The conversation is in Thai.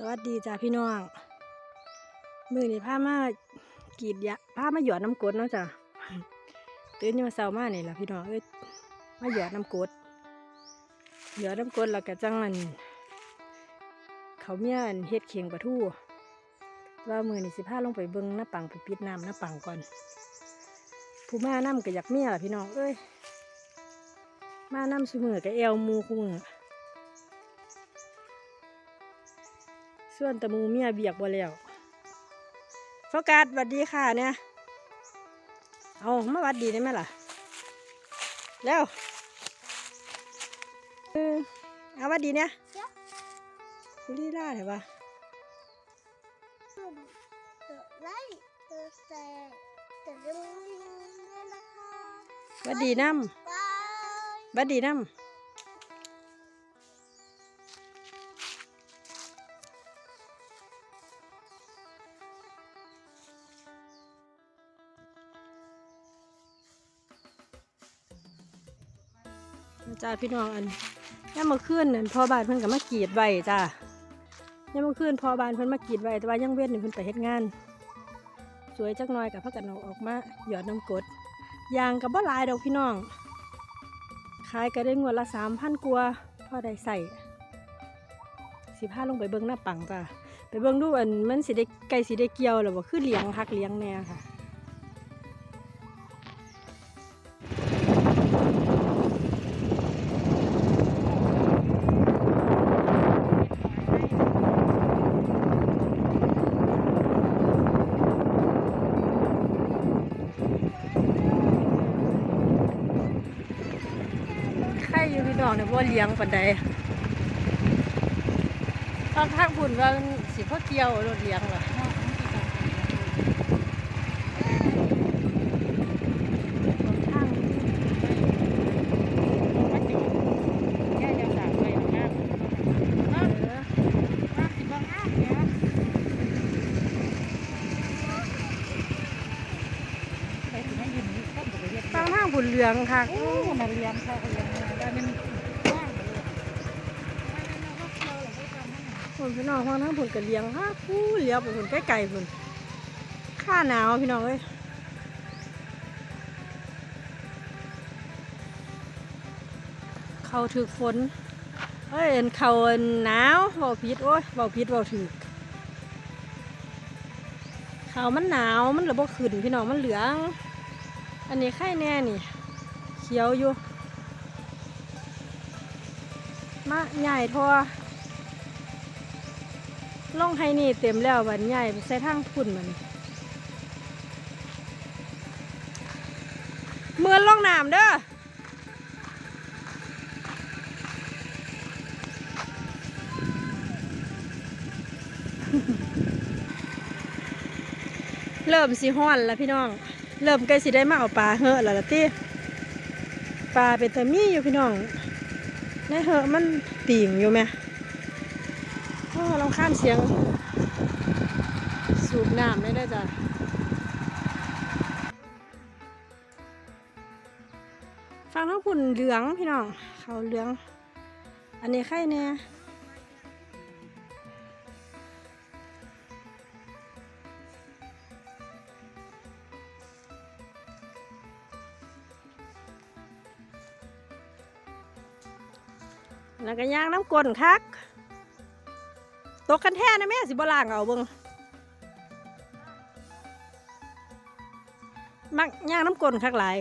สวัสดีจ้าพี่น้อง มือนี่พามากรีดยะพามาหยอดน้ำกรดเนาะจ้ะตื่นมาเช้ามากนี่แหละพี่น้องเอ้ยมาหยอดน้ำกรดหยอดน้ำกรดแล้วก็จังมันเขาเมียนเฮ็ดเคียงปลาทู่ว่ามือนี่สิพาลงไปเบิ่งหน้าปังไปปิดน้ำหน้าปังก่อน ผู้มาน้ำก็อยากเมียล่ะพี่น้องเอ้ยมาน้ำซุมือก็เอวมูคู่มือ ส่วนตะมูเมียเบียกบ่แล้วโฟกัสหวัดดีค่ะเนี่ย เอามาวัดดีได้ไหมล่ะ แล้วเอาวัดดีเนี่ยคุลีล่าเหรอวะไลค์กดแชร์กดกระดิ่งด้วยนะคะหวัดดีน้ำวัดดีน้ำ จ้าพี่น้องอันย่ามเมื่อคืนนั่นพ่อบ้านเพิ่นก็มากีดไว้จ้าย่ามเมื่อคืนพ่อบ้านเพิ่นมากีดไว้แต่ว่ายังเว้นนี่เพิ่นไปเฮ็ดงาน สวยจักหน่อยกับพักกันเอาออกมาหยอดน้ำกดยางกับบ่ลายดอกพี่น้องขายก็ได้งวดละสามพันกัวพ่อได้ใส่สิพาลงไปเบิ้งหน้าปังจ้ะไปเบิ้งดูอันมันสิได้ไก่สิได้เกี่ยวหรือว่าคือเลี้ยงพักเลี้ยงแน่ค่ะ อยู่พี่น้องเนี่ยว่าเลี้ยงปันใดตอนทางบุญว่าสิพ่อเกี่ยวรถเลี้ยงเหรอทางเออทางทางบุญเลี้ยงค่ะ คนพี่น้องทางทางบุญก็เลียงค่ะผู้เลี้ยงบุญใกล้ๆบุญข้าหนาวพี่น้องเอ้ยเขาถือฝนเอ้ยเอ็นเขาหนาวเบาพิษโอ้ยเบาพิษเบาถือเขามันหนาวมันเหลือบ่ขึ้นพี่น้องมันเหลือง อันนี้ไข่แน่นี่เขียวอยู่มาใหญ่ทอ ล่องไห้นี่เต็มแล้วบันใหญ่ไปใส่ทางพุ่นมันเมือนล่องน้ำเด้อเริ่มสิห้อนแล้วพี่น้อง เริ่มใกล้สิได้มาเอาปลาเหอะแล้วล่ะที่ปลาเป็นตะมี่อยู่พี่น้องในเหอะมันติ่งอยู่ไหม โอ้ลองข้ามเสียง สูบน้ำได้ด้จ้ะฟังทั้งผุ่นเหลืองพี่น้อง เขาเหลือง อันนี้ไข่เนี่ยแล้วก็ย่างน้ำกลนคัก ตกกันแท้นะแม่สิบ่ล่างเอาเบิ่งมักย่างน้ำกลนคักหลาย